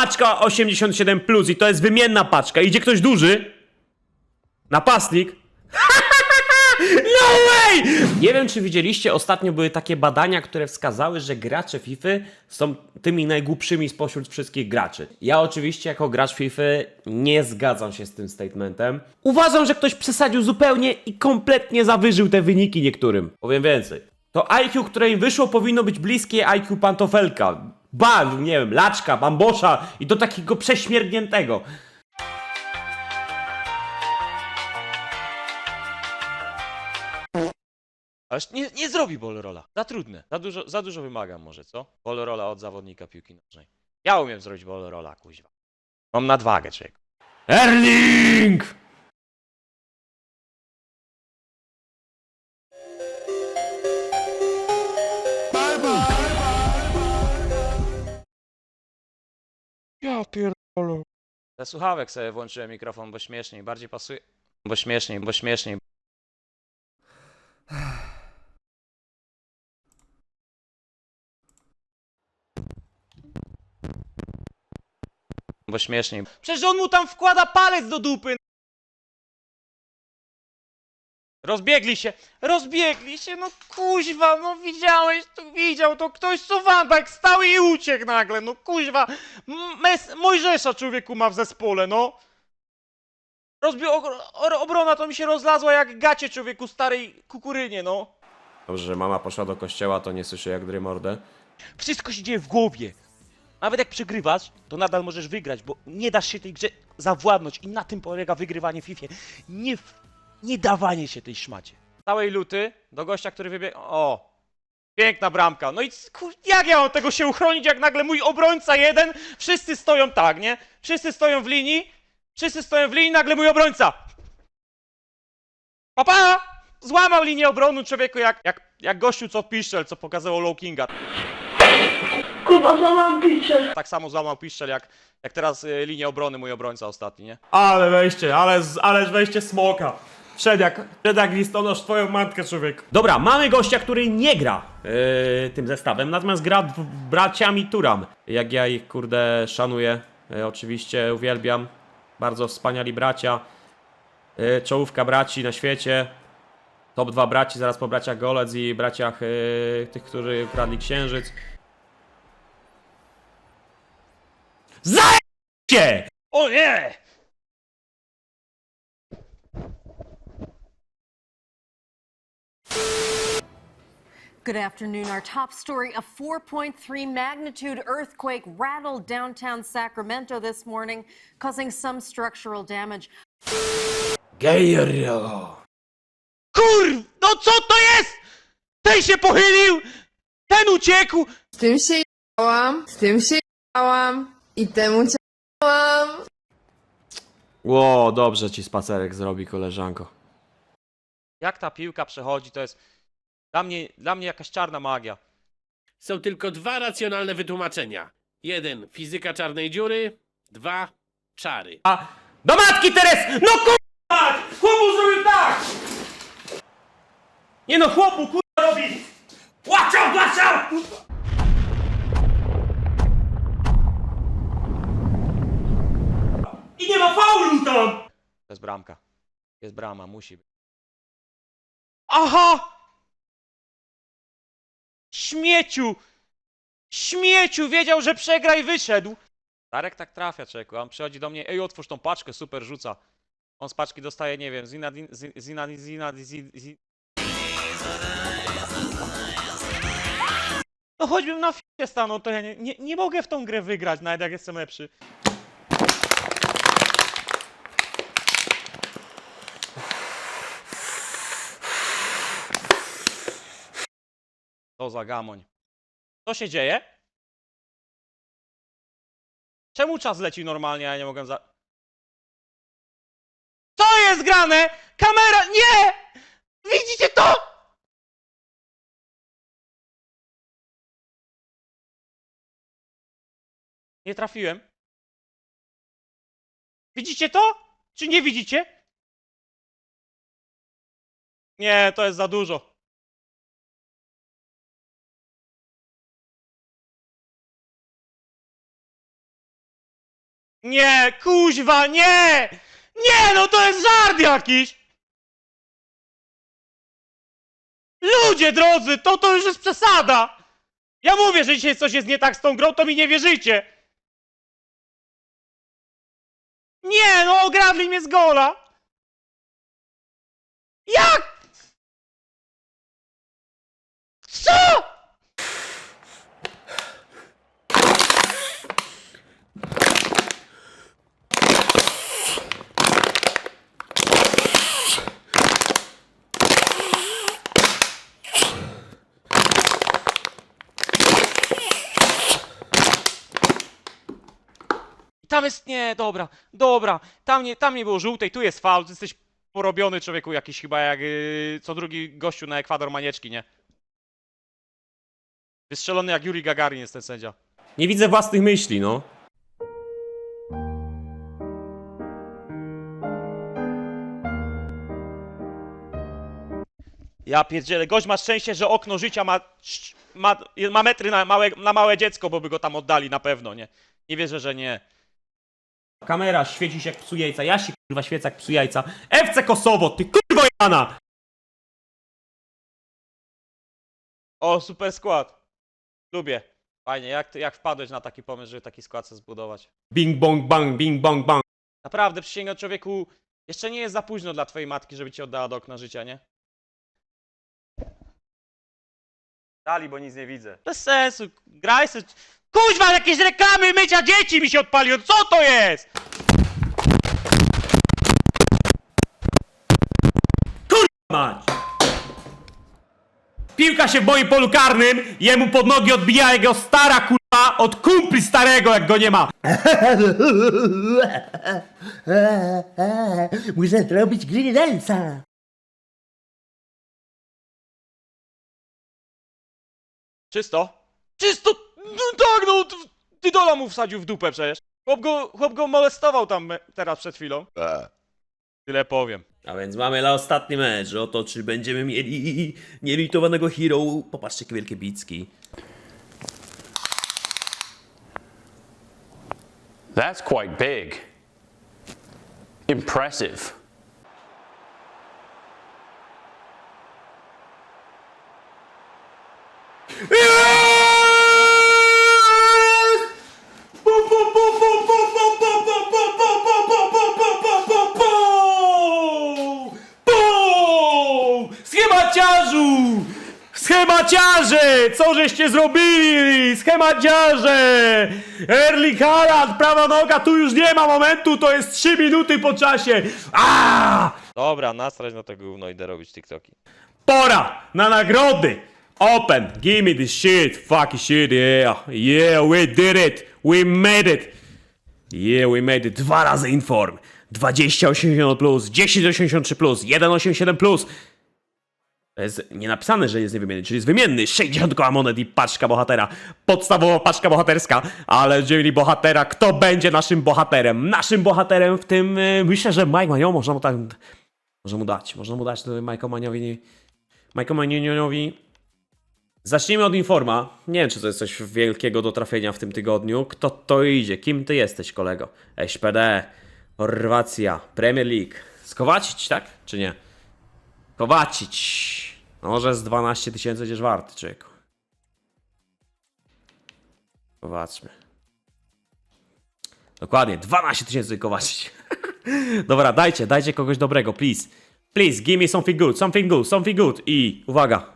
paczka 87 plus i to jest wymienna paczka. Idzie ktoś duży? Napastnik? No way! Nie wiem, czy widzieliście, ostatnio były takie badania, które wskazały, że gracze FIFA są tymi najgłupszymi spośród wszystkich graczy. Ja oczywiście jako gracz FIFA nie zgadzam się z tym statementem. Uważam, że ktoś przesadził zupełnie i kompletnie zawyżył te wyniki niektórym. Powiem więcej. To IQ, które im wyszło, powinno być bliskie IQ pantofelka. Ba, nie wiem, laczka, bambosza i do takiego prześmierdniętego. Aż nie, nie zrobi Bolorola. Za trudne. Za dużo, za dużo wymagam może, co? Bolorola od zawodnika piłki nożnej. Ja umiem zrobić Bolorola, kuźwa. Mam nadwagę, człowiek. Erling! Ze słuchawek sobie włączyłem mikrofon, bo śmieszniej, bardziej pasuje. Bo śmieszniej, bo śmieszniej. Bo śmieszniej. Przecież on mu tam wkłada palec do dupy! Rozbiegli się, rozbiegli się, no kuźwa, no widziałeś, to widział, to ktoś tak stał i uciekł nagle, no kuźwa, Mes Mojżesza człowieku ma w zespole, no. Rozbi obrona to mi się rozlazła jak gacie człowieku starej kukurynie, no. Dobrze, że mama poszła do kościoła, to nie słyszę jak dry mordę. Wszystko się dzieje w głowie. Nawet jak przegrywasz, to nadal możesz wygrać, bo nie dasz się tej grze zawładnąć i na tym polega wygrywanie w FIFA. Nie, w- nie dawanie się tej szmacie. Całej luty do gościa, który wybiegł. O! Piękna bramka. No i kur... jak ja mam tego się uchronić, jak nagle mój obrońca jeden, wszyscy stoją tak, nie? Wszyscy stoją w linii, wszyscy stoją w linii, nagle mój obrońca. Papa! Złamał linię obrony człowieku jak, jak, jak gościu co piszczel, co pokazało Low Kinga. Kurwa, złamałam piszę. tak samo złamał piszczel jak, jak teraz y, linię obrony mój obrońca ostatni, nie? Ale wejście, ale, ale wejście smoka. Wszedł jak listonosz twoją matkę, człowiek. Dobra, mamy gościa, który nie gra yy, tym zestawem, natomiast gra w braciami Turam. Jak ja ich, kurde, szanuję. Yy, oczywiście uwielbiam. Bardzo wspaniali bracia. Yy, czołówka braci na świecie. Top 2 braci, zaraz po braciach Golec i braciach yy, tych, którzy ukradli księżyc. Zajęcie! O nie! Good afternoon. Our top story a 4.3 magnitude earthquake rattled downtown Sacramento this morning, causing some structural damage. Geiro! Kur! No co to jest? Ten się pochylił! Ten uciekł! Z tym się jałam, z tym się jałam i temu ciałam. Ło, dobrze ci spacerek zrobi, koleżanko. Jak ta piłka przechodzi, to jest dla mnie, dla mnie jakaś czarna magia. Są tylko dwa racjonalne wytłumaczenia. Jeden, fizyka czarnej dziury. Dwa, czary. A do matki Teres! No kurwa! Chłopu zrobił tak! Nie no, chłopu kurwa robi! Watch out, watch out! I nie ma faulu tam! To jest bramka. Jest brama, musi być. Aha! Śmieciu! Śmieciu! Wiedział, że przegra i wyszedł! Darek tak trafia, czeku. On przychodzi do mnie, ej, otwórz tą paczkę, super, rzuca. On z paczki dostaje, nie wiem, Zinadin... Zi- Zinadin... Zinadin... Zi- Zi- No choćbym na f***ie stanął, to ja nie, nie, nie mogę w tą grę wygrać, nawet jak jestem lepszy. To za gamoń. Co się dzieje? Czemu czas leci normalnie, a ja nie mogę za... Co jest grane? Kamera! Nie! Widzicie to? Nie trafiłem. Widzicie to? Czy nie widzicie? Nie, to jest za dużo. Nie, kuźwa, nie! Nie, no to jest żart jakiś! Ludzie drodzy, to to już jest przesada! Ja mówię, że dzisiaj coś jest nie tak z tą grą, to mi nie wierzycie! Nie, no ogradli mnie z gola! Jak? Co? Tam jest, nie, dobra, dobra, tam nie, tam nie było żółtej, tu jest faul, jesteś porobiony człowieku jakiś chyba jak yy, co drugi gościu na Ekwador Manieczki, nie? Wystrzelony jak Yuri Gagarin jest ten sędzia. Nie widzę własnych myśli, no. Ja pierdzielę, gość ma szczęście, że okno życia ma, ma, ma metry na małe, na małe dziecko, bo by go tam oddali na pewno, nie? Nie wierzę, że nie. Kamera świeci się jak psu jajca. Ja się kurwa świecę jak psu jajca. FC Kosowo, ty kurwo jana! O, super skład. Lubię. Fajnie, jak, ty- jak wpadłeś na taki pomysł, żeby taki skład sobie zbudować? Bing bong bang, bing bong bang. Naprawdę, przysięgam człowieku, jeszcze nie jest za późno dla twojej matki, żeby ci oddała do okna życia, nie? Dali, bo nic nie widzę. Bez sensu, graj se... Kuźwa, jakieś reklamy mycia dzieci mi się odpaliło, co to jest? Mać! Piłka się w moim polu karnym, jemu pod nogi odbija jego stara kurwa od kumpli starego, jak go nie ma. Muszę zrobić grilldansa. Czysto? Czysto? No tak, no, t- ty dola mu wsadził w dupę przecież. Chłop go, chłop go molestował tam e, teraz przed chwilą. Tyle powiem. A więc mamy na ostatni mecz o to, czy będziemy mieli nielimitowanego hero. Popatrzcie, jakie wielkie bicki. That's quite big. Impressive. Schemaciarzu! Schemaciarze! Co żeście zrobili? Schemaciarze! Erling Haaland, prawa noga, tu już nie ma momentu, to jest 3 minuty po czasie. A! Dobra, nastrać na to gówno, idę robić TikToki. Pora na nagrody! Open, give me this shit, fucking shit, yeah, yeah, we did it, we made it, yeah, we made it, dwa razy inform, 2080 plus, 1083 plus, 187 plus, jest nie napisane, że jest niewymienny, czyli jest wymienny, 60 koła monet i paczka bohatera, podstawowa paczka bohaterska, ale jeżeli bohatera, kto będzie naszym bohaterem? Naszym bohaterem w tym, y, myślę, że Mike Manio, można mu tak, można mu dać, można mu dać to Mike'owi Maniowi, Maniowi, Zacznijmy od Informa. Nie wiem, czy to jest coś wielkiego do trafienia w tym tygodniu. Kto to idzie? Kim ty jesteś, kolego? SPD, Chorwacja, Premier League. Skowacić, tak? Czy nie? Kowacić. No może z 12 tysięcy będziesz warty, człowieku. Zobaczmy. Dokładnie, 12 tysięcy Kowacić. Dobra, dajcie, dajcie kogoś dobrego, please. Please, give me something good, something good, something good. I, uwaga,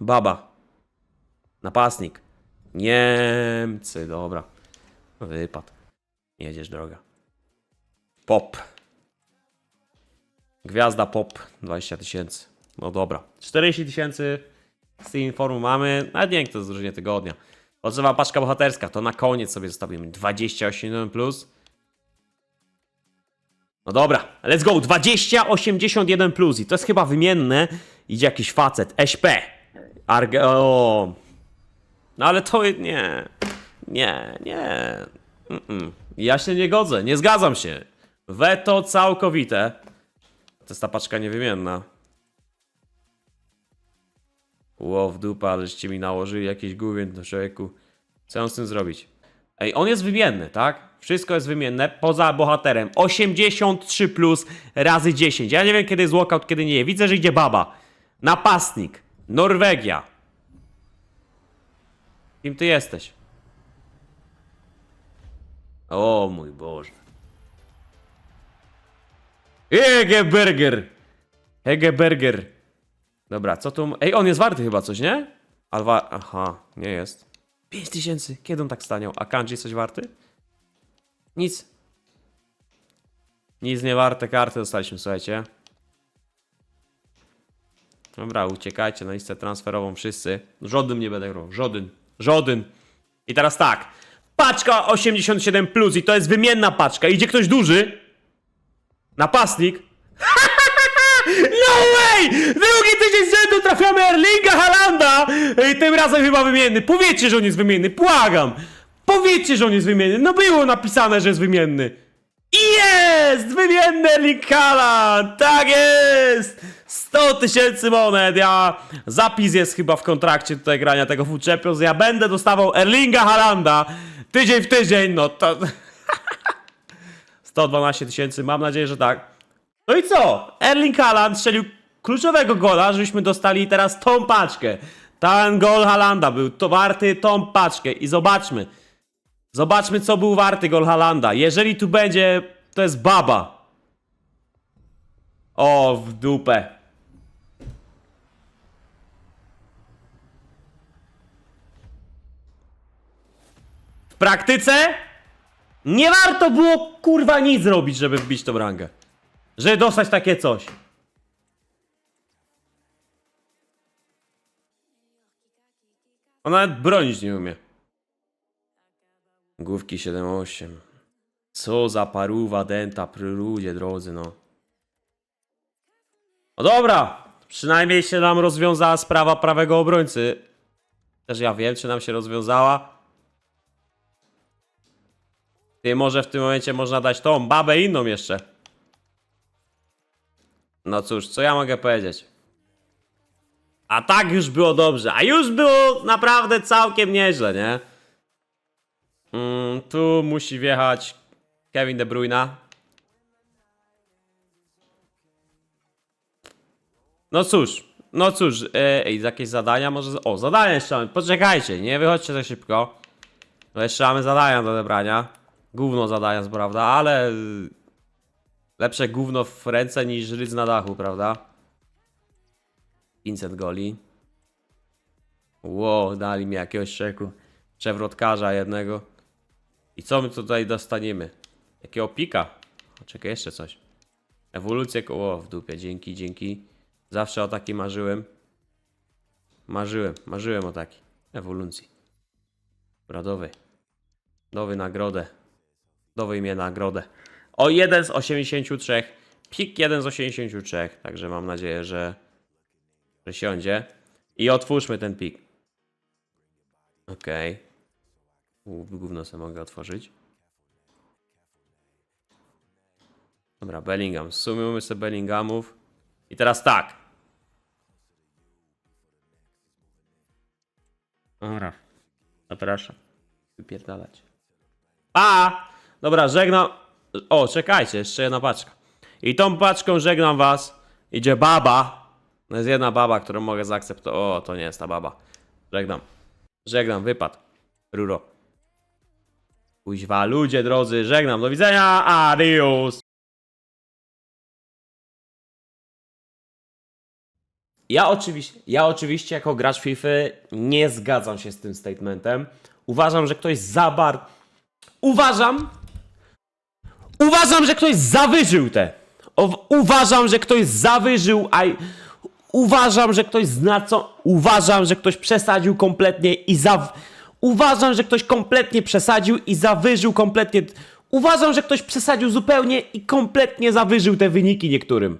baba. Napastnik. Niemcy, dobra. Wypad. Jedziesz droga. Pop. Gwiazda pop. 20 tysięcy. No dobra. 40 tysięcy z tej informu mamy. Nawet nie wiem, kto zdrożenie tygodnia. Potrzeba paczka bohaterska. To na koniec sobie zostawimy. 28 plus. No dobra, let's go. 20, 81 plus. I to jest chyba wymienne. Idzie jakiś facet. SP. Arge... O. No ale to nie. Nie, nie. Mm-mm. Ja się nie godzę, nie zgadzam się. Weto całkowite. To jest ta paczka niewymienna. Ło dupa, aleście mi nałożyli jakieś gówien do człowieku. Co mam z tym zrobić? Ej, on jest wymienny, tak? Wszystko jest wymienne, poza bohaterem. 83 plus razy 10. Ja nie wiem, kiedy jest walkout, kiedy nie. Widzę, że idzie baba. Napastnik. Norwegia. Kim ty jesteś? O mój Boże. Hegeberger. Hegeberger. Dobra, co tu... Ej, on jest warty chyba coś, nie? Alwa... Aha, nie jest. 5000. Kiedy on tak staniał? A Kanji jest coś warty? Nic. Nic nie warte karty dostaliśmy, słuchajcie. Dobra, uciekajcie na listę transferową wszyscy. Żaden nie będę grał. Żaden. Żaden. I teraz tak. Paczka 87 plus i to jest wymienna paczka. Idzie ktoś duży. Napastnik. No way! Drugi tydzień z rzędu trafiamy Erlinga Halanda! I tym razem chyba wymienny. Powiedzcie, że on jest wymienny. Błagam! Powiedzcie, że on jest wymienny. No było napisane, że jest wymienny. I Jest! Wymienny Erling Haaland! Tak jest! 100 tysięcy monet. Ja... Zapis jest chyba w kontrakcie tutaj grania tego Food Champions. Ja będę dostawał Erlinga Halanda tydzień w tydzień. No to... 112 tysięcy. Mam nadzieję, że tak. No i co? Erling Haaland strzelił kluczowego gola, żebyśmy dostali teraz tą paczkę. Ten gol Halanda był to warty tą paczkę i zobaczmy. Zobaczmy, co był warty gol Halanda. Jeżeli tu będzie, to jest baba. O, w dupę. W praktyce nie warto było kurwa nic zrobić, żeby wbić tą rangę. Żeby dostać takie coś. On nawet bronić nie umie. Główki 7-8. Co za paruwa denta, pry ludzie drodzy, no. No dobra, przynajmniej się nam rozwiązała sprawa prawego obrońcy. Też ja wiem, czy nam się rozwiązała. Ty, może w tym momencie można dać tą babę inną jeszcze. No cóż, co ja mogę powiedzieć? A tak już było dobrze, a już było naprawdę całkiem nieźle, nie? Mm, tu musi wjechać Kevin De Bruyne. No cóż, no cóż, e, ej, jakieś zadania może... O, zadania jeszcze mamy, poczekajcie, nie wychodźcie tak szybko. No jeszcze mamy zadania do odebrania. Gówno zadania, prawda, ale... Lepsze gówno w ręce niż rydz na dachu, prawda? 500 goli. Wow, dali mi jakiegoś szeku. Przewrotkarza jednego. I co my tutaj dostaniemy? Jakiego pika? Czekaj, jeszcze coś. Ewolucję koło w dupie. Dzięki, dzięki. Zawsze o taki marzyłem. Marzyłem, marzyłem o taki. Ewolucji. Bradowy. Dowy nagrodę. Dowy mnie nagrodę. O 1 z 83. Pik 1 z 83. Także mam nadzieję, że, że siądzie. I otwórzmy ten pik. Okej. Gówno sobie mogę otworzyć. Dobra, Bellingham. Sumujmy sobie Bellinghamów. I teraz tak. Dobra. Zapraszam. Wypierdalać. A! Dobra, żegnam. O, czekajcie, jeszcze jedna paczka. I tą paczką żegnam was. Idzie baba. No jest jedna baba, którą mogę zaakceptować. O, to nie jest ta baba. Żegnam. Żegnam, wypad. Ruro. Kuźwa, ludzie drodzy, żegnam. Do widzenia. Adios. Ja oczywiście, ja oczywiście jako gracz FIFA nie zgadzam się z tym statementem. Uważam, że ktoś za bar... Uważam, Uważam, że ktoś zawyżył te. O, uważam, że ktoś zawyżył, a uważam, że ktoś zna co. Uważam, że ktoś przesadził kompletnie i za. Uważam, że ktoś kompletnie przesadził i zawyżył kompletnie. Uważam, że ktoś przesadził zupełnie i kompletnie zawyżył te wyniki niektórym.